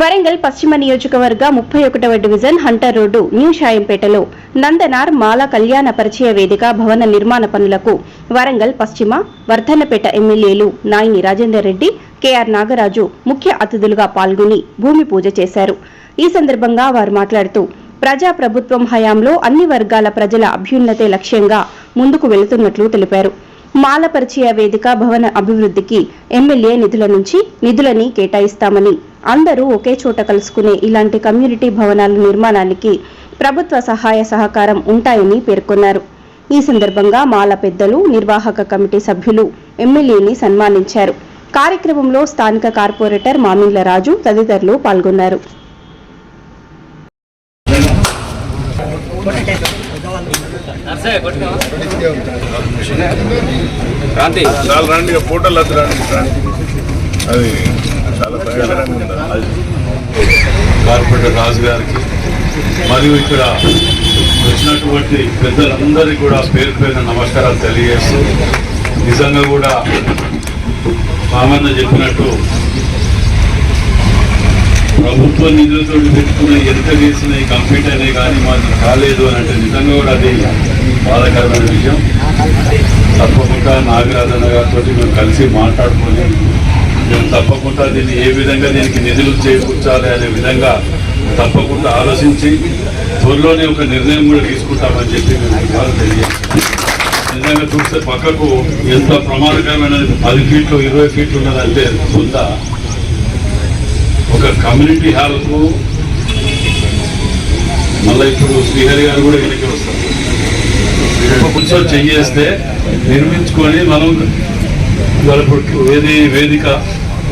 వరంగల్ పశ్చిమ నియోజకవర్గ ముప్పై ఒకటవ డివిజన్ హంటర్ రోడ్డు న్యూ షాయంపేటలో నందనార్ మాల కళ్యాణ పరిచయ వేదిక భవన నిర్మాణ పనులకు వరంగల్ పశ్చిమ వర్ధన్నపేట ఎమ్మెల్యేలు నాయిని రాజేందర్ రెడ్డి కెఆర్ నాగరాజు ముఖ్య అతిథులుగా పాల్గొని భూమి పూజ చేశారు. ఈ సందర్భంగా వారు మాట్లాడుతూ ప్రజా ప్రభుత్వం హయాంలో అన్ని వర్గాల ప్రజల అభ్యున్నతే లక్ష్యంగా ముందుకు వెళుతున్నట్లు తెలిపారు. మాల పరిచయ వేదిక భవన అభివృద్ధికి ఎమ్మెల్యే నిధుల నుంచి నిధులని కేటాయిస్తామని. అందరూ ఒకే చోట కలుసుకునే ఇలాంటి కమ్యూనిటీ భవనాల నిర్మాణానికి ప్రభుత్వ సహాయ సహకారం ఉంటాయని పేర్కొన్నారు. ఈ సందర్భంగా మాల పెద్దలు నిర్వాహక కమిటీ సభ్యులు ఎమ్మెల్యేని సన్మానించారు. కార్యక్రమంలో స్థానిక కార్పొరేటర్ మామిండ్ల రాజు తదితరులు పాల్గొన్నారు. క్రాంతి చాలా రండి ఫోటోలు వద్దు రండి రండి. అది చాలా భయంకరంగా ఉంది అది కార్పొరేటర్ రాజు గారికి మరియు ఇక్కడ వచ్చినటువంటి పెద్దలందరికీ కూడా పేరు పేరున నమస్కారాలు తెలియజేస్తూ నిజంగా కూడా సామాన్య చెప్పినట్టు ప్రభుత్వ నిధులతో పెట్టుకున్న ఎంత వేసినాయి కంప్లీట్ అనే కానీ మాకు కాలేదు అని అంటే నిజంగా కూడా అది బాధాకరమైన విషయం. తప్పకుండా నాగరాజన్న గారితో మేము కలిసి మాట్లాడుకొని మేము తప్పకుండా దీన్ని ఏ విధంగా దీనికి నిధులు చేకూర్చాలి అనే విధంగా తప్పకుండా ఆలోచించి త్వరలోనే ఒక నిర్ణయం కూడా తీసుకుంటామని చెప్పి మేము ఇవాళ తెలియజేస్తున్నాం. నిజంగా చూస్తే పక్కకు ఎంత ప్రమాదకరమైనది పది ఫీట్లు ఇరవై ఫీట్లు ఉన్నదంటే ఉందా? ఒక కమ్యూనిటీ హాల్కు మళ్ళీ ఇప్పుడు శ్రీహరి గారు కూడా వెనక్కి వస్తారు. కూర్చో చెయ్యేస్తే నిర్మించుకొని మనం ఇప్పుడు వేది వేదిక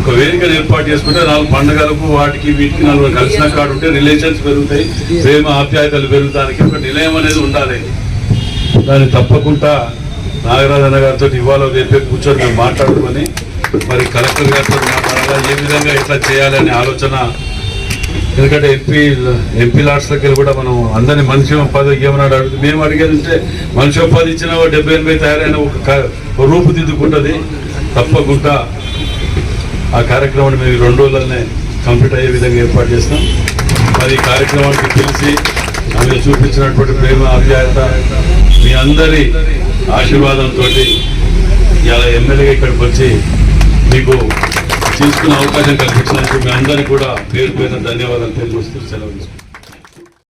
ఒక వేదికను ఏర్పాటు చేసుకుంటే నాలుగు పండుగలకు వాటికి వీటికి నాలుగు కలిసిన కాడు ఉంటే రిలేషన్స్ పెరుగుతాయి ప్రేమ ఆప్యాయతలు పెరుగుతానికి ఒక నిలయం అనేది ఉండాలి. దాన్ని తప్పకుండా నాగరాజన్న గారితో ఇవాళ రేపే కూర్చొని మేము మాట్లాడుకొని మరి కలెక్టర్ గారితో మాట్లాడాలా ఏ విధంగా ఇట్లా చేయాలనే ఆలోచన? ఎందుకంటే ఎంపీ ఎంపీ లాట్స్ దగ్గర కూడా మనం అందరినీ మనిషి ఉపాధి ఏమన్నాడు అడుగుతుంది మేము అడిగేది ఉంటే మనిషి ఉపాధి ఇచ్చిన ఓ డెబ్బై ఎనభై తయారైన ఒక రూపుదిద్దుకుంటుంది తప్పకుండా ఆ కార్యక్రమాన్ని మేము రెండు రోజులనే కంప్లీట్ అయ్యే విధంగా ఏర్పాటు చేస్తాం. మరి ఈ కార్యక్రమానికి పిలిచి ఆమె చూపించినటువంటి ప్రేమ అభ్యాయత మీ అందరి ఆశీర్వాదంతో ఇలా ఎమ్మెల్యేగా ఇక్కడికి వచ్చి మీకు తీసుకునే అవకాశం కల్పించినందుకు మీ అందరికీ కూడా పేరు పేరు ధన్యవాదాలు తెలియజేస్తూ సెలవు తీసుకుంటాం